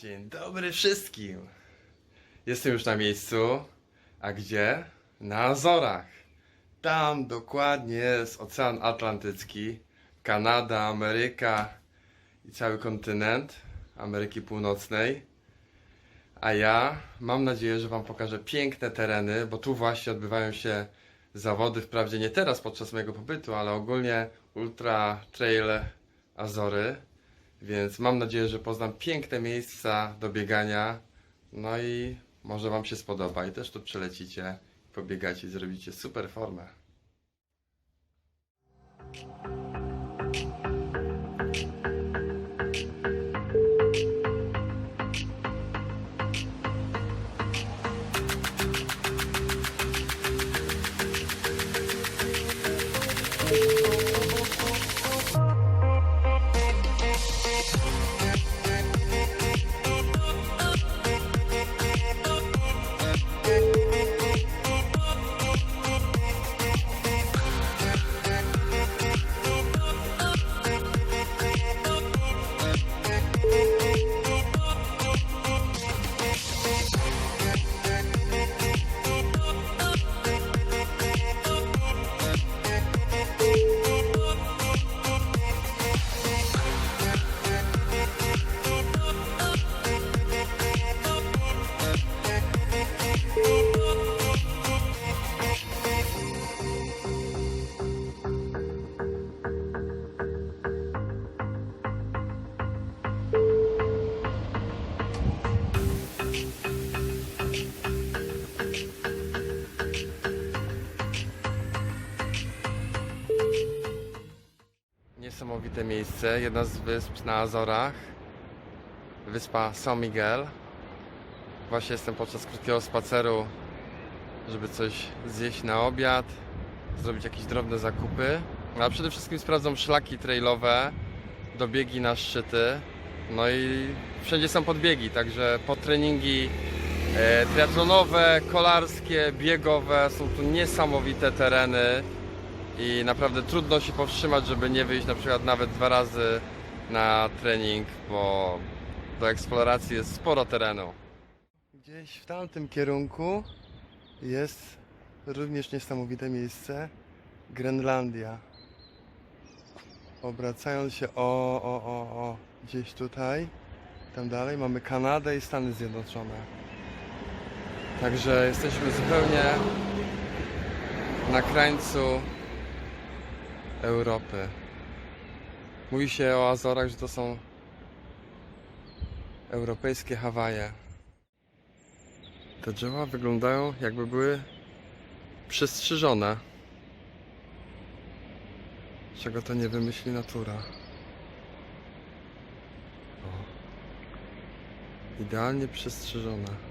Dzień dobry wszystkim. Jestem już na miejscu. A gdzie? Na Azorach. Tam dokładnie jest Ocean Atlantycki, Kanada, Ameryka i cały kontynent Ameryki Północnej. A ja mam nadzieję, że Wam pokażę piękne tereny, bo tu właśnie odbywają się zawody. Wprawdzie nie teraz podczas mojego pobytu, ale ogólnie Ultra Trail Azory. Więc mam nadzieję, że poznam piękne miejsca do biegania. No i może Wam się spodoba i też tu przylecicie, pobiegacie i zrobicie super formę. Niesamowite miejsce, jedna z wysp na Azorach. Wyspa San Miguel. Właśnie jestem podczas krótkiego spaceru, żeby coś zjeść na obiad, zrobić jakieś drobne zakupy. Ale przede wszystkim sprawdzam szlaki trailowe, dobiegi na szczyty. No i wszędzie są podbiegi, także podtreningi e, triatlonowe, kolarskie, biegowe. Są tu niesamowite tereny i naprawdę trudno się powstrzymać, żeby nie wyjść na przykład nawet dwa razy na trening, bo do eksploracji jest sporo terenu. Gdzieś w tamtym kierunku jest również niesamowite miejsce Grenlandia. Obracając się o, o, o, o, gdzieś tutaj, tam dalej mamy Kanadę i Stany Zjednoczone. Także jesteśmy zupełnie na krańcu Europy. Mówi się o Azorach, że to są europejskie Hawaje. Te drzewa wyglądają jakby były przystrzyżone. Czego to nie wymyśli natura. O. Idealnie przystrzyżone.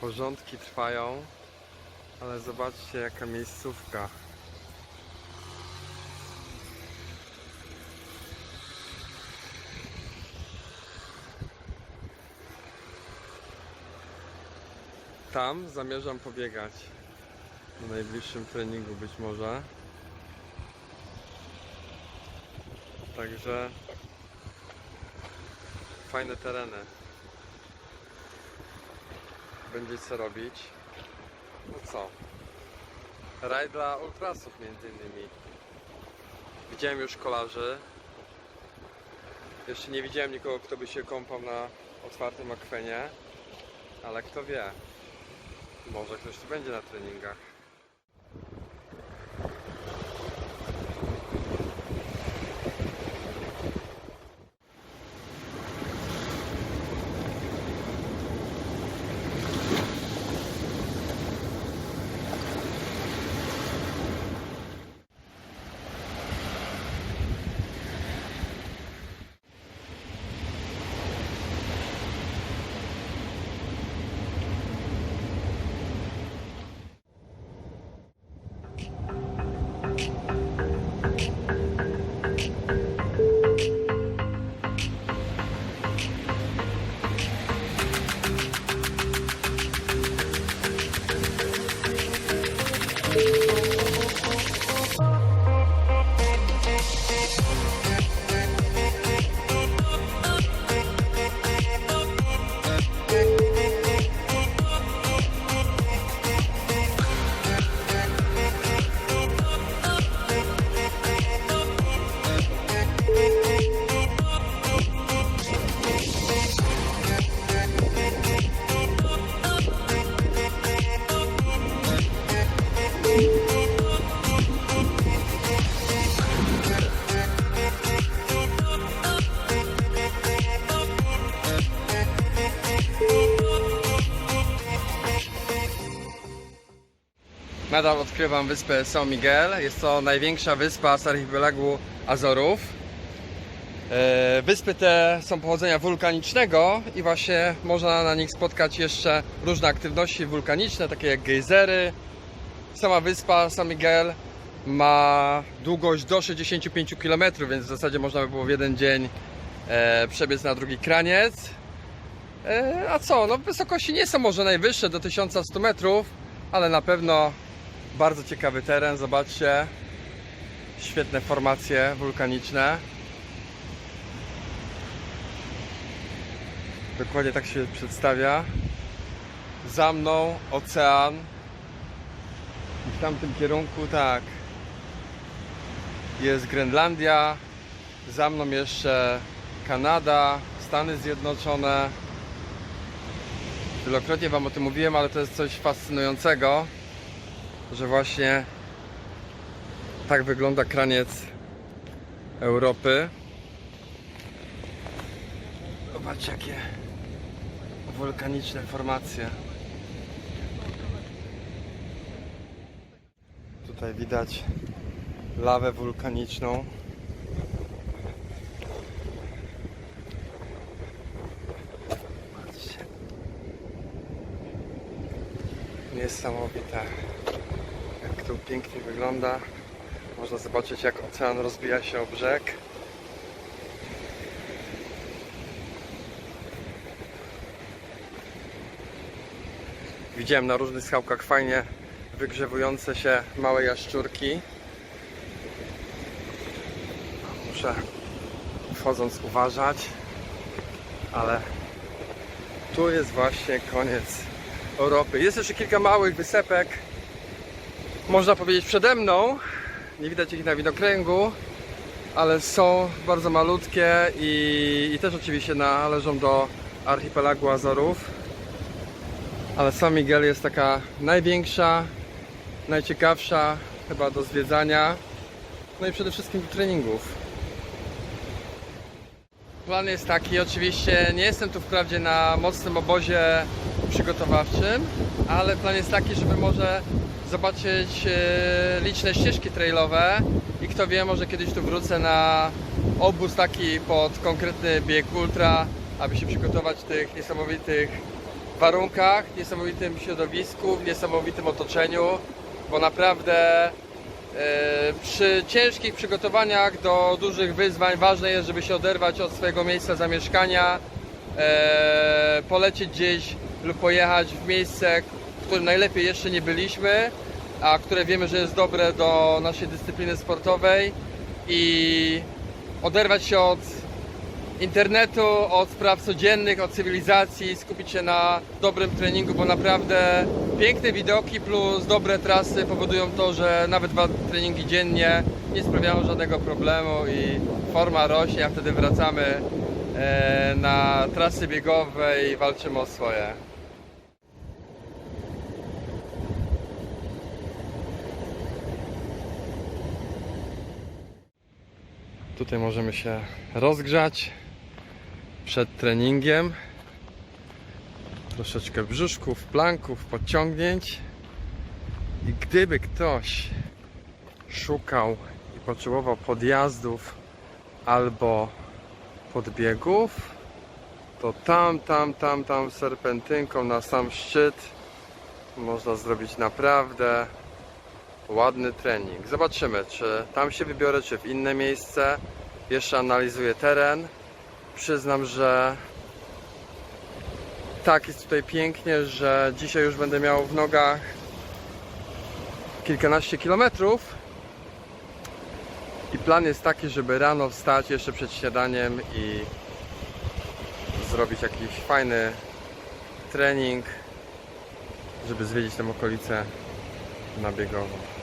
Porządki trwają, ale zobaczcie jaka miejscówka. Tam zamierzam pobiegać na najbliższym treningu być może. Także fajne tereny będzie co robić. No co? Raj dla ultrasów między innymi. Widziałem już kolarzy. Jeszcze nie widziałem nikogo, kto by się kąpał na otwartym akwenie. Ale kto wie? Może ktoś tu będzie na treningach. Thank you. Nadal odkrywam wyspę São Miguel. Jest to największa wyspa z archipelagu Azorów. E, Wyspy te są pochodzenia wulkanicznego i właśnie można na nich spotkać jeszcze różne aktywności wulkaniczne, takie jak gejzery. Sama wyspa São Miguel ma długość do 65 km, więc w zasadzie można by było w jeden dzień e, przebiec na drugi kraniec. E, a co? No wysokości nie są może najwyższe do 1100 metrów, ale na pewno bardzo ciekawy teren. Zobaczcie, świetne formacje wulkaniczne. Dokładnie tak się przedstawia. Za mną ocean. I w tamtym kierunku tak. Jest Grenlandia. Za mną jeszcze Kanada, Stany Zjednoczone. Wielokrotnie Wam o tym mówiłem, ale to jest coś fascynującego, że właśnie tak wygląda kraniec Europy. Zobaczcie jakie wulkaniczne formacje. Tutaj widać lawę wulkaniczną. Niesamowite. Tu pięknie wygląda. Można zobaczyć jak ocean rozbija się o brzeg. Widziałem na różnych skałkach fajnie wygrzewujące się małe jaszczurki. Muszę wchodząc uważać, ale tu jest właśnie koniec Europy. Jest jeszcze kilka małych wysepek, można powiedzieć przede mną. Nie widać ich na widokręgu, ale są bardzo malutkie i, i też oczywiście należą do archipelagu Azorów. Ale San Miguel jest taka największa, najciekawsza chyba do zwiedzania. No i przede wszystkim do treningów. Plan jest taki, oczywiście nie jestem tu wprawdzie na mocnym obozie przygotowawczym, ale plan jest taki, żeby może zobaczyć e, liczne ścieżki trailowe i kto wie, może kiedyś tu wrócę na obóz taki pod konkretny bieg ultra, aby się przygotować w tych niesamowitych warunkach, niesamowitym środowisku, w niesamowitym otoczeniu, bo naprawdę e, przy ciężkich przygotowaniach do dużych wyzwań ważne jest, żeby się oderwać od swojego miejsca zamieszkania, e, polecieć gdzieś lub pojechać w miejsce, w którym najlepiej jeszcze nie byliśmy, a które wiemy, że jest dobre do naszej dyscypliny sportowej i oderwać się od internetu, od spraw codziennych, od cywilizacji, skupić się na dobrym treningu, bo naprawdę piękne widoki plus dobre trasy powodują to, że nawet dwa treningi dziennie nie sprawiają żadnego problemu i forma rośnie, a wtedy wracamy e, na trasy biegowe i walczymy o swoje. Tutaj możemy się rozgrzać przed treningiem. Troszeczkę brzuszków, planków, podciągnięć. I gdyby ktoś szukał i potrzebował podjazdów albo podbiegów, to tam, tam, tam, tam serpentynką na sam szczyt można zrobić naprawdę ładny trening. Zobaczymy, czy tam się wybiorę, czy w inne miejsce. Jeszcze analizuję teren. Przyznam, że tak jest tutaj pięknie, że dzisiaj już będę miał w nogach kilkanaście kilometrów. I plan jest taki, żeby rano wstać jeszcze przed śniadaniem i zrobić jakiś fajny trening, żeby zwiedzić tę okolicę na biegowo.